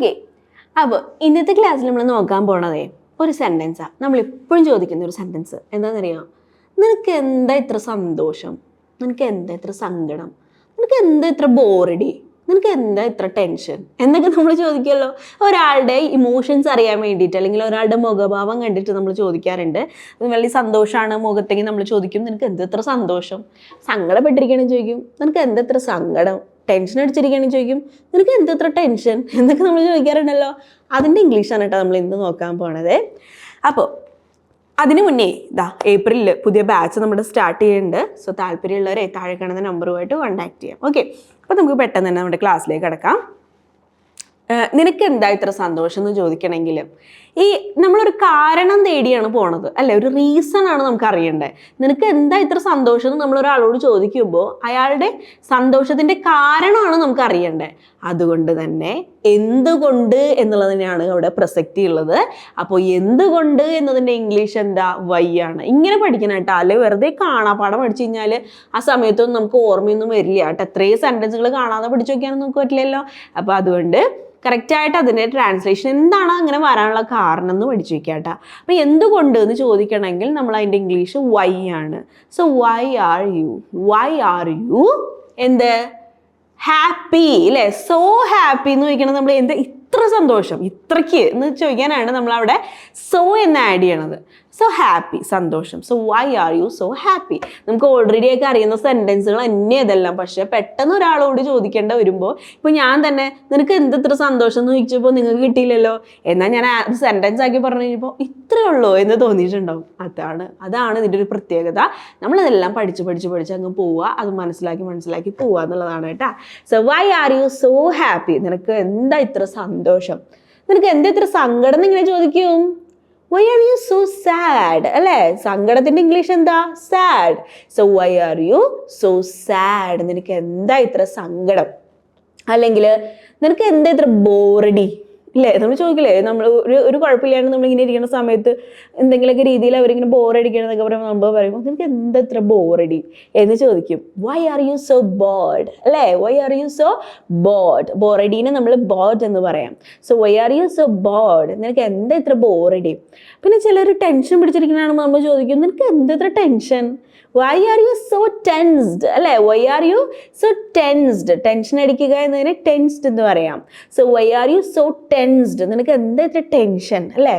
Okay അപ്പോൾ ഇന്നത്തെ ക്ലാസ്സിൽ നമ്മൾ നോക്കാൻ പോണതേ ഒരു സെന്റൻസാണ് നമ്മൾ എപ്പോഴും ചോദിക്കുന്ന ഒരു സെന്റൻസ് എന്താണെന്നറിയാം നിനക്ക് എന്താ ഇത്ര സന്തോഷം? നിനക്ക് എന്താ ഇത്ര സങ്കടം? നിനക്ക് എന്താ ഇത്ര ബോറടി? നിനക്ക് എന്താ ഇത്ര ടെൻഷൻ എന്നൊക്കെ നമ്മൾ ചോദിക്കുമല്ലോ ഒരാളുടെ ഇമോഷൻസ് അറിയാൻ വേണ്ടിയിട്ട് അല്ലെങ്കിൽ ഒരാളുടെ മുഖഭാവം കണ്ടിട്ട് നമ്മൾ ചോദിക്കാറുണ്ട്. വലിയ സന്തോഷമാണ് മുഖത്തേക്ക് നമ്മൾ ചോദിക്കും. നിനക്ക് എന്താ ഇത്ര സന്തോഷം? സങ്കടപ്പെട്ടിരിക്കണം ചോദിക്കും. നിനക്ക് എന്താ ഇത്ര സങ്കടം? ടെൻഷൻ അടിച്ചിരിക്കുകയാണെന്ന് ചോദിക്കും നിനക്ക് എന്തത്ര ടെൻഷൻ എന്നൊക്കെ നമ്മൾ ചോദിക്കാറുണ്ടല്ലോ. അതിന്റെ ഇംഗ്ലീഷാണ് കേട്ടോ നമ്മൾ ഇന്ന് നോക്കാൻ പോണത്. അപ്പോൾ അതിനു മുന്നേ ഇതാ ഏപ്രിലിൽ പുതിയ ബാച്ച് നമ്മൾ സ്റ്റാർട്ട് ചെയ്യുന്നുണ്ട് സോ താല്പര്യമുള്ളവരെ താഴെ കാണുന്ന നമ്പറുമായിട്ട് കോൺടാക്ട് ചെയ്യാം. ഓക്കെ അപ്പോൾ നമുക്ക് പെട്ടെന്ന് തന്നെ നമ്മുടെ ക്ലാസ്സിലേക്ക് കിടക്കാം. നിനക്ക് എന്താ ഇത്ര സന്തോഷം എന്ന് ചോദിക്കണമെങ്കിൽ ഈ നമ്മളൊരു കാരണം തേടിയാണ് പോണത്. അല്ലെ? ഒരു റീസൺ ആണ് നമുക്ക് അറിയേണ്ടത് നിനക്ക് എന്താ ഇത്ര സന്തോഷം എന്ന് നമ്മൾ ഒരാളോട് ചോദിക്കുമ്പോൾ അയാളുടെ സന്തോഷത്തിന്റെ കാരണമാണ് നമുക്ക് അറിയേണ്ടത് അതുകൊണ്ട് തന്നെ എന്തുകൊണ്ട് എന്നുള്ളതിനാണ് അവിടെ പ്രസക്തി ഉള്ളത്. അപ്പോൾ എന്തുകൊണ്ട് എന്നതിന്റെ ഇംഗ്ലീഷ് എന്താ? വൈ ആണ്. ഇങ്ങനെ പഠിക്കണം കേട്ടോ അല്ലെ വെറുതെ കാണാപ്പാടം പഠിച്ചു കഴിഞ്ഞാൽ ആ സമയത്തൊന്നും നമുക്ക് ഓർമ്മയൊന്നും വരില്ല. കേട്ടോ എത്രയും സെന്റൻസുകൾ കാണാതെ പഠിച്ചു നോക്കിയാലും നമുക്ക് പറ്റില്ലല്ലോ. അപ്പോൾ അതുകൊണ്ട് കറക്റ്റായിട്ട് അതിന്റെ ട്രാൻസ്ലേഷൻ എന്താണ് അങ്ങനെ വരാനുള്ള കാരണം എന്ന് പഠിച്ചു വയ്ക്കുക കേട്ടോ അപ്പം എന്തുകൊണ്ട് എന്ന് ചോദിക്കണമെങ്കിൽ നമ്മൾ അതിന്റെ ഇംഗ്ലീഷ് വൈ ആണ്. So why are you why are you എന്ത്? ഹാപ്പി അല്ലേ സോ ഹാപ്പി എന്ന് ചോദിക്കണം നമ്മൾ എന്ത്? ഇത്ര സന്തോഷം. ഇത്രയ്ക്ക് എന്ന് ചോദിക്കാനാണ് നമ്മൾ അവിടെ സോ എന്ന് ആഡ് ചെയ്യണത്. സോ ഹാപ്പി സന്തോഷം. So why are you so happy നമുക്ക് ഓൾറെഡി ഒക്കെ അറിയുന്ന സെന്റൻസുകൾ തന്നെ ഇതെല്ലാം പക്ഷേ പെട്ടെന്ന് ഒരാളോട് ചോദിക്കേണ്ട വരുമ്പോൾ ഇപ്പോൾ ഞാൻ തന്നെ നിനക്ക് എന്ത് ഇത്ര സന്തോഷം എന്ന് ചോദിച്ചപ്പോൾ നിങ്ങൾക്ക് കിട്ടിയില്ലല്ലോ. എന്നാൽ ഞാൻ സെന്റൻസ് ആക്കി പറഞ്ഞു കഴിഞ്ഞപ്പോൾ ഇത്രയേ ഉള്ളൂ എന്ന് തോന്നിയിട്ടുണ്ടാവും. അതാണ് അതാണ് ഇതിന്റെ ഒരു പ്രത്യേകത. നമ്മളിതെല്ലാം പഠിച്ച് പഠിച്ച് പഠിച്ച് അങ്ങ് പോവുക. അത് മനസ്സിലാക്കി മനസ്സിലാക്കി പോവുക എന്നുള്ളതാണ് കേട്ടോ. So why are you so happy നിനക്ക് എന്താ ഇത്ര സന്തോഷം? നിനക്ക് എന്താ ഇത്ര സങ്കടം ഇങ്ങനെ ചോദിക്കും? Why are you so sad അല്ലേ? സങ്കടത്തിന്റെ ഇംഗ്ലീഷ് എന്താ? Sad so why are you so sad നിനക്ക് എന്താ ഇത്ര സങ്കടം? അല്ലെങ്കിൽ നിനക്ക് എന്താ ഇത്ര ബോറടി? ഇല്ലേ? നമ്മൾ ചോദിക്കില്ലേ? നമ്മൾ ഒരു ഒരു കുഴപ്പമില്ലാണ്ട് നമ്മളിങ്ങനെ ഇരിക്കുന്ന സമയത്ത് എന്തെങ്കിലുമൊക്കെ രീതിയിൽ അവരിങ്ങനെ ബോറടിക്കണമെന്നൊക്കെ പറയുമ്പോൾ നമ്മൾ പറയുമ്പോൾ നിനക്ക് എന്താ ഇത്ര ബോറടി എന്ന് ചോദിക്കും. Why are you so bored അല്ലേ? Why are you so bored ബോറഡീനെ നമ്മൾ ബോർഡ് എന്ന് പറയാം. So why are you so bored നിനക്ക് എന്താ ഇത്ര ബോറടി പിന്നെ ചിലർ ടെൻഷൻ പിടിച്ചിരിക്കുന്നതാണ് നമ്മൾ ചോദിക്കും. നിനക്ക് എന്താ ഇത്ര tension why are you so tensed അല്ലേ? Why are you so tensed tension അടിക്കുക എന്നതിന് ടെൻസ്ഡ് എന്ന് പറയാം. So why are you so tensed നിനക്ക് എന്താ ഇത്ര ടെൻഷൻ അല്ലേ?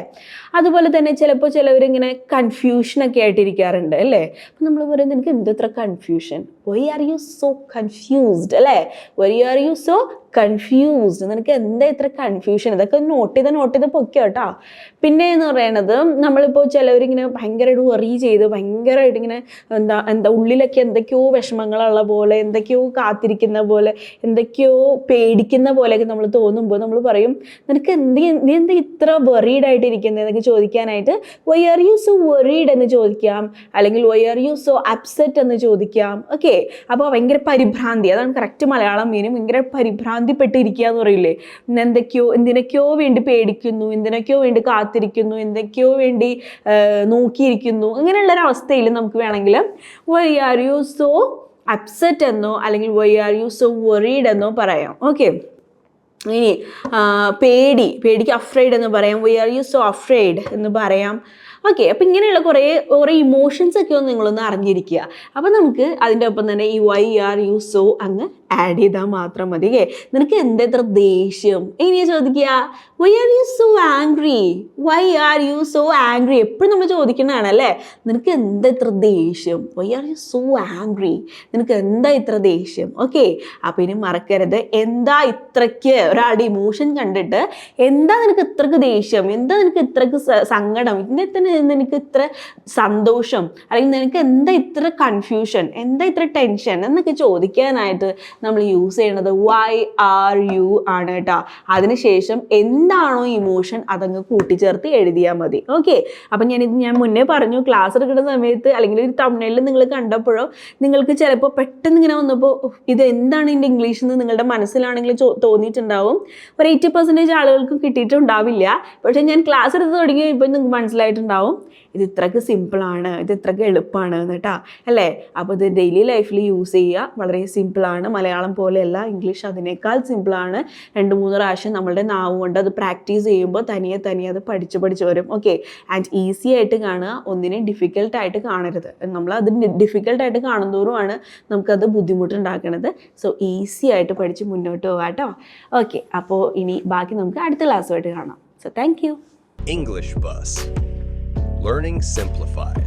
അതുപോലെ തന്നെ ചിലപ്പോൾ ചിലവരിങ്ങനെ കൺഫ്യൂഷനൊക്കെ ആയിട്ടിരിക്കാറുണ്ട് അല്ലേ? അപ്പം നമ്മൾ പറയും നിനക്ക് എന്താ ഇത്ര confusion why are you so confused അല്ലേ? Why are you so confused നിനക്ക് എന്താ ഇത്ര കൺഫ്യൂഷൻ ഇതൊക്കെ നോട്ട് ചെയ്ത് നോട്ട് ചെയ്ത് പൊക്കോ കേട്ടോ. പിന്നെ എന്ന് പറയണത് നമ്മളിപ്പോൾ ചിലവരിങ്ങനെ ഭയങ്കരമായിട്ട് വറി ചെയ്ത് ഭയങ്കരമായിട്ട് ഇങ്ങനെ എന്താ എന്താ ഉള്ളിലൊക്കെ എന്തൊക്കെയോ വിഷമങ്ങളുള്ള പോലെ എന്തൊക്കെയോ കാത്തിരിക്കുന്ന പോലെ എന്തൊക്കെയോ പേടിക്കുന്ന പോലെയൊക്കെ നമ്മൾ തോന്നുമ്പോൾ നമ്മൾ പറയും നിനക്ക് എന്ത് നീ എന്താ ഇത്ര വെറീഡ് ആയിട്ടിരിക്കുന്നത് എന്നൊക്കെ ചോദിക്കാനായിട്ട് why are you so worried എന്ന് ചോദിക്കാം. അല്ലെങ്കിൽ why are you so upset എന്ന് ചോദിക്കാം. ഓക്കെ അപ്പോൾ ഭയങ്കര പരിഭ്രാന്തി. അതാണ് കറക്റ്റ് മലയാളം മീനും ഭയങ്കര പരിഭ്രാന്തിപ്പെട്ടിരിക്കുക എന്ന് പറയില്ലേ? എന്തൊക്കെയോ എന്തിനൊക്കെയോ വേണ്ടി പേടിക്കുന്നു എന്തിനൊക്കെയോ വേണ്ടി കാത്തിരിക്കുന്നു എന്തൊക്കെയോ വേണ്ടി നോക്കിയിരിക്കുന്നു. അങ്ങനെയുള്ള ഒരു അവസ്ഥയിൽ നമുക്ക് വേണമെങ്കിൽ why are you so upset എന്നോ അല്ലെങ്കിൽ why are you so worried എന്നോ പറയാം. ഓക്കെ ഇനി പേടി. പേടിക്ക് അഫ്രൈഡ് എന്ന് പറയാം. We are you so afraid എന്ന് പറയാം. ഓക്കെ അപ്പം ഇങ്ങനെയുള്ള കുറേ കുറേ ഇമോഷൻസ് ഒക്കെ ഒന്ന് നിങ്ങളൊന്ന് അറിഞ്ഞിരിക്കുക. അപ്പം നമുക്ക് അതിന്റെ ഒപ്പം തന്നെ ഈ വൈ ആർ യു സോ അങ്ങ് ആഡ് ചെയ്താൽ മാത്രം മതി അല്ലേ നിനക്ക് എന്തെത്ര ദേഷ്യം? ഇനി ചോദിക്കുക? Why are you so angry why are you so angry എപ്പോഴും നമ്മൾ ചോദിക്കുന്നതാണ് അല്ലേ? നിനക്ക് എന്താ ഇത്ര ദേഷ്യം? Why are you so angry നിനക്ക് എന്താ ഇത്ര ദേഷ്യം? ഓക്കെ അപ്പം ഇനി മറക്കരുത്. എന്താ ഇത്രയ്ക്ക്? ഒരാളുടെ ഇമോഷൻ കണ്ടിട്ട് എന്താ നിനക്ക് ഇത്രക്ക് ദേഷ്യം? എന്താ നിനക്ക് ഇത്രക്ക് സങ്കടം? സങ്കടം ഇന്നത്തെ എനിക്ക് ഇത്ര സന്തോഷം അല്ലെങ്കിൽ നിനക്ക് എന്താ ഇത്ര കൺഫ്യൂഷൻ എന്താ ഇത്ര ടെൻഷൻ എന്നൊക്കെ ചോദിക്കാനായിട്ട് നമ്മൾ യൂസ് ചെയ്യണത് വൈ ആർ യു ആണ് കേട്ടോ. അതിനുശേഷം എന്താണോ ഇമോഷൻ അതങ്ങ് കൂട്ടിച്ചേർത്ത് എഴുതിയാൽ മതി. ഓക്കെ അപ്പം ഞാനിത് ഞാൻ മുന്നേ പറഞ്ഞു ക്ലാസ് എടുക്കുന്ന സമയത്ത് അല്ലെങ്കിൽ ഒരു തമിഴിൽ നിങ്ങൾ കണ്ടപ്പോഴോ നിങ്ങൾക്ക് ചിലപ്പോൾ പെട്ടെന്ന് ഇങ്ങനെ വന്നപ്പോൾ ഇത് എന്താണ് ഇതിന്റെ ഇംഗ്ലീഷ് എന്ന് നിങ്ങളുടെ മനസ്സിലാണെങ്കിൽ തോന്നിയിട്ടുണ്ടാവും. ഒരു എയ്റ്റി പെർസെന്റേജ് ആളുകൾക്ക് കിട്ടിയിട്ടുണ്ടാവില്ല. പക്ഷേ ഞാൻ ക്ലാസ് എടുത്ത് തുടങ്ങി ഇപ്പം നിങ്ങൾക്ക് മനസ്സിലായിട്ടുണ്ടാവും. മനസ്സിലാവും ഇത് ഇത്രയ്ക്ക് സിമ്പിളാണ് ഇത് ഇത്രയ്ക്ക് എളുപ്പമാണ് എന്നിട്ടാ അല്ലേ? അപ്പോൾ ഇത് ഡെയിലി ലൈഫിൽ യൂസ് ചെയ്യുക. വളരെ സിമ്പിളാണ് മലയാളം പോലെയല്ല ഇംഗ്ലീഷ് അതിനേക്കാൾ സിമ്പിളാണ് രണ്ട് മൂന്ന് പ്രാവശ്യം നമ്മളുടെ നാവ് കൊണ്ട് അത് പ്രാക്ടീസ് ചെയ്യുമ്പോൾ തനിയെ തനിയെ അത് പഠിച്ച് പഠിച്ച് വരും. ഓക്കെ ആൻഡ് ഈസി ആയിട്ട് കാണുക. ഒന്നിനെ ഡിഫിക്കൽട്ടായിട്ട് കാണരുത്. നമ്മൾ അത് ഡിഫിക്കൽട്ടായിട്ട് കാണുന്നതോറുമാണ് നമുക്കത് ബുദ്ധിമുട്ടുണ്ടാക്കണത്. സോ ഈസി ആയിട്ട് പഠിച്ച് മുന്നോട്ട് പോകാം കേട്ടോ ഓക്കെ അപ്പോൾ ഇനി ബാക്കി നമുക്ക് അടുത്ത ക്ലാസ്സുമായിട്ട് കാണാം. So thank you English Bus. Learning Simplified.